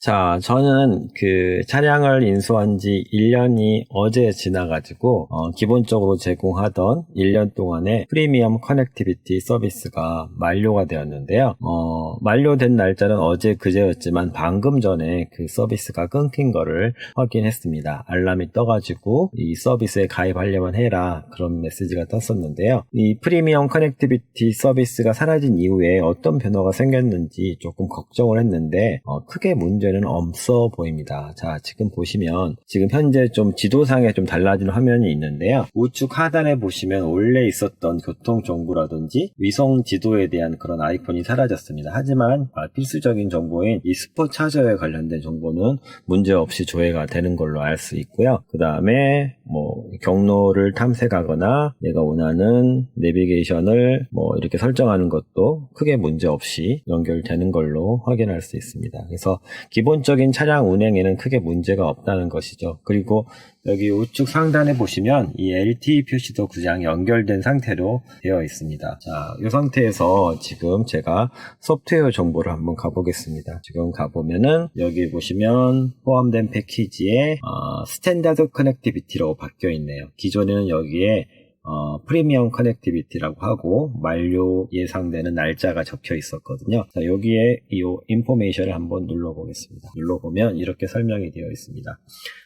자, 저는 그 차량을 인수한 지 1년이 어제 지나가지고, 어, 기본적으로 제공하던 1년 동안의 프리미엄 커넥티비티 서비스가 만료가 되었는데요. 어, 만료된 날짜는 어제 그제였지만 방금 전에 그 서비스가 끊긴 거를 확인했습니다. 알람이 떠가지고 이 서비스에 가입하려면 해라 그런 메시지가 떴었는데요. 이 프리미엄 커넥티비티 서비스가 사라진 이후에 어떤 변화가 생겼는지 조금 걱정을 했는데 어, 크게 문제 는 없어 보입니다. 자, 지금 보시면 지금 현재 좀 지도상에 좀 달라진 화면이 있는데요. 우측 하단에 보시면 원래 있었던 교통 정보라든지 위성 지도에 대한 그런 아이콘이 사라졌습니다. 하지만 아, 필수적인 정보인 이 스포 차저에 관련된 정보는 문제 없이 조회가 되는 걸로 알 수 있고요. 그 다음에 뭐 경로를 탐색하거나 내가 원하는 내비게이션을 뭐 이렇게 설정하는 것도 크게 문제 없이 연결되는 걸로 확인할 수 있습니다. 그래서 기본적인 차량 운행에는 크게 문제가 없다는 것이죠. 그리고 여기 우측 상단에 보시면 이 LTE 표시도 그냥 연결된 상태로 되어 있습니다. 자, 이 상태에서 지금 제가 소프트웨어 정보를 한번 가보겠습니다. 지금 가보면은 여기 보시면 포함된 패키지에 어, 스탠다드 커넥티비티라고 바뀌어 있네요. 기존에는 여기에 어, 프리미엄 커넥티비티라고 하고 만료 예상되는 날짜가 적혀 있었거든요. 자, 여기에 이 인포메이션을 한번 눌러보겠습니다. 눌러보면 이렇게 설명이 되어 있습니다.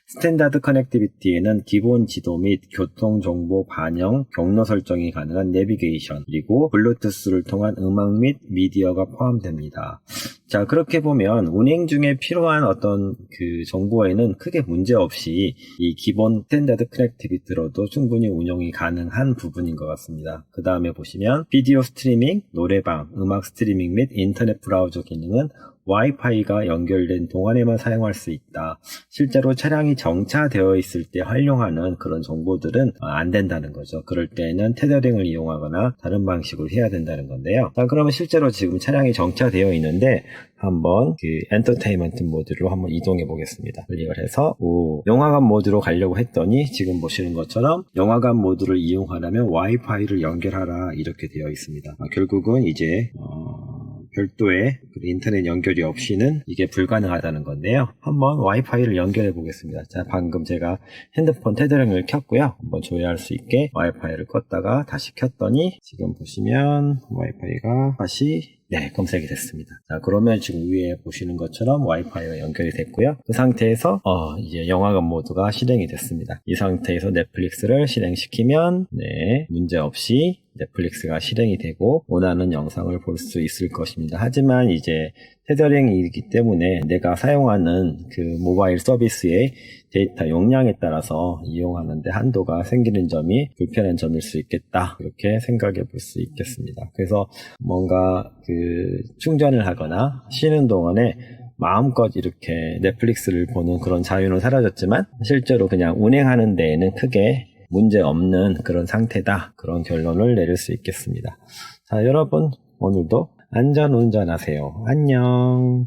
스탠다드 커넥티비티에는 기본 지도 및 교통 정보 반영, 경로 설정이 가능한 내비게이션, 그리고 블루투스를 통한 음악 및 미디어가 포함됩니다. 자, 그렇게 보면 운행 중에 필요한 어떤 그 정보에는 크게 문제 없이 이 기본 스탠다드 커넥티비티로도 충분히 운영이 가능한 부분인 것 같습니다. 그 다음에 보시면 비디오 스트리밍, 노래방, 음악 스트리밍 및 인터넷 브라우저 기능은 와이파이가 연결된 동안에만 사용할 수 있다. 실제로 차량이 정차되어 있을 때 활용하는 그런 정보들은 안 된다는 거죠. 그럴 때는 테더링을 이용하거나 다른 방식으로 해야 된다는 건데요. 자, 그러면 실제로 지금 차량이 정차되어 있는데 한번 그 엔터테인먼트 모드로 한번 이동해 보겠습니다. 클릭을 해서 오, 영화관 모드로 가려고 했더니 지금 보시는 것처럼 영화관 모드를 이용하려면 와이파이를 연결하라 이렇게 되어 있습니다. 아, 결국은 이제 어, 별도의 그 인터넷 연결이 없이는 이게 불가능하다는 건데요. 한번 와이파이를 연결해 보겠습니다. 자, 방금 제가 핸드폰 테더링을 켰고요. 한번 조회할 수 있게 와이파이를 껐다가 다시 켰더니 지금 보시면 와이파이가 다시 네, 검색이 됐습니다. 자, 그러면 지금 위에 보시는 것처럼 와이파이가 연결이 됐고요. 그 상태에서 어, 이제 영화관 모드가 실행이 됐습니다. 이 상태에서 넷플릭스를 실행시키면 네, 문제 없이 넷플릭스가 실행이 되고 원하는 영상을 볼 수 있을 것입니다. 하지만 이제 테더링이기 때문에 내가 사용하는 그 모바일 서비스의 데이터 용량에 따라서 이용하는데 한도가 생기는 점이 불편한 점일 수 있겠다. 이렇게 생각해 볼 수 있겠습니다. 그래서 뭔가 그 충전을 하거나 쉬는 동안에 마음껏 이렇게 넷플릭스를 보는 그런 자유는 사라졌지만 실제로 그냥 운행하는 데에는 크게 문제 없는 그런 상태다. 그런 결론을 내릴 수 있겠습니다. 자, 여러분, 오늘도 안전 운전하세요. 안녕.